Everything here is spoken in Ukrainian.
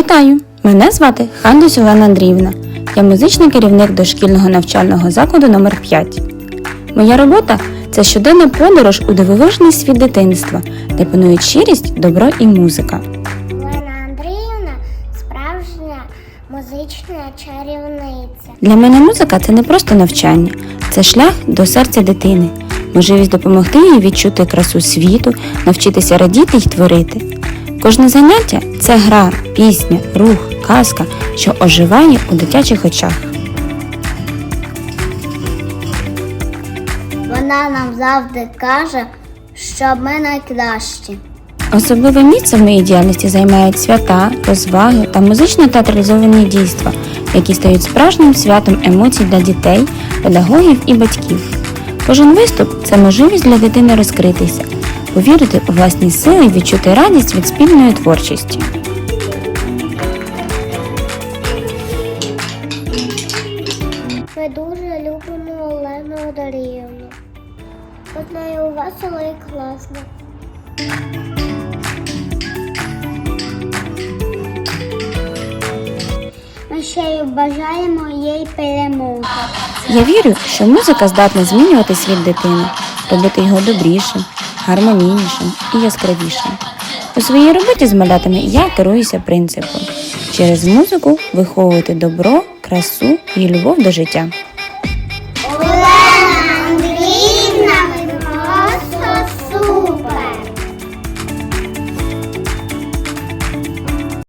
Вітаю! Мене звати Хандус Олена Андріївна. Я музичний керівник дошкільного навчального закладу номер 5 Моя робота це щоденна подорож у дивовижний світ дитинства, де панують щирість, добро і музика. Олена Андріївна справжня музична чарівниця. Для мене музика це не просто навчання, це шлях до серця дитини, можливість допомогти їй відчути красу світу, навчитися радіти й творити. Кожне заняття це гра, пісня, рух, казка, що оживає у дитячих очах. Вона нам завжди каже, що ми найкращі. Особливе місце в моїй діяльності займають свята, розваги та музично-театралізовані дійства, які стають справжнім святом емоцій для дітей, педагогів і батьків. Кожен виступ це можливість для дитини розкритися, повірити у власні сили і відчути радість від спільної творчості. Ми дуже любимо Олену Андріївну. От нею весело і класно. Ми ще й бажаємо їй перемоги. Я вірю, що музика здатна змінювати світ дитини, робити його добрішим, гармонійнішим і яскравішим. У своїй роботі з малятами я керуюся принципом через музику виховувати добро, красу і любов до життя.